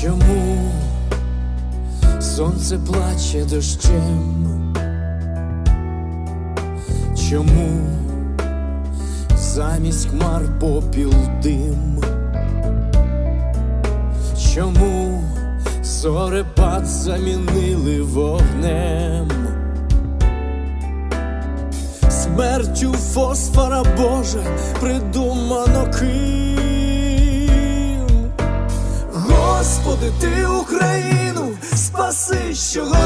Чому сонце плаче дощем? Чому замість хмар попіл дим? Чому зорепад замінили вогнем? Смертю фосфора Боже придумано ким? Господи, ти Україну спаси, що горить.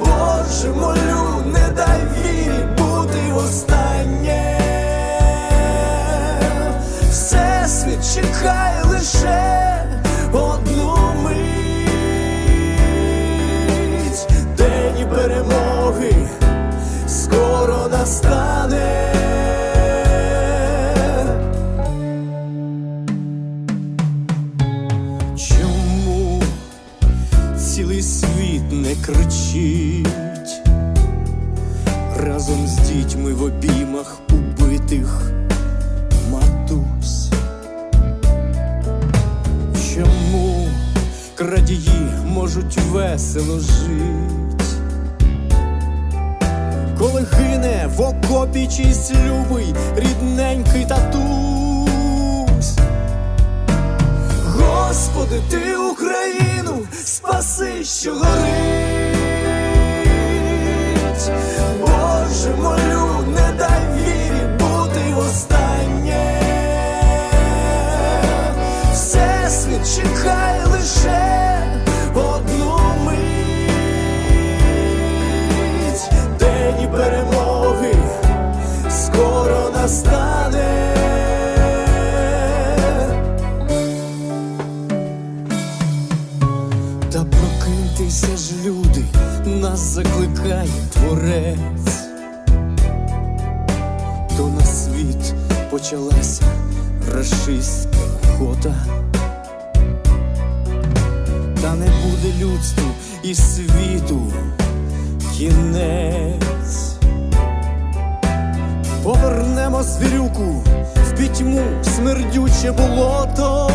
Боже, молю, не дай вірі бути востаннє. Всесвіт чекає цілий світ не кричить разом з дітьми в обіймах убитих матусь? Чому крадії можуть весело жить? Коли гине в окопі чийсь любий рідненький татусь. Господи, ти Україну спаси, що горить. Нас закликає творець, то на світ почалася рашистська охота. Та не буде людству і світу кінець. Повернемо звірюку в пітьму смердюче болото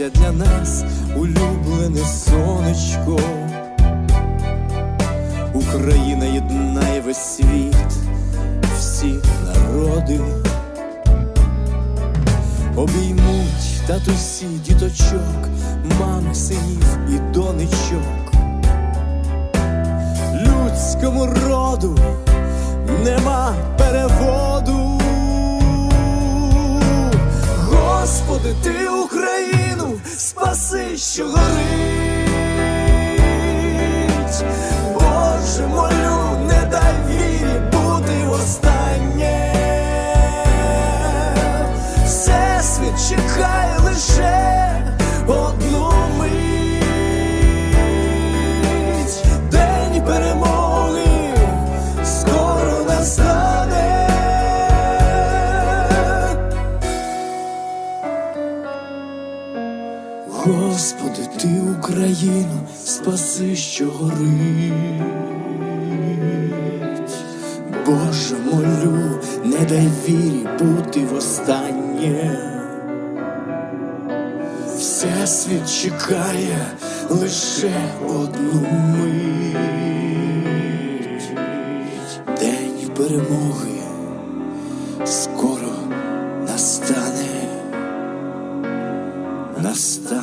усміхнеться для нас улюблене сонечко. Україна єднає весь світ, всі народи, обіймуть татусі діточок, мами, синів і донечок. Людському роду нема переводу. Господи, ти Україну спаси, що горить. Україну спаси, що горить. Боже, молю, не дай вірі бути востаннє. Всесвіт чекає лише одну мить. День перемоги скоро настане настане.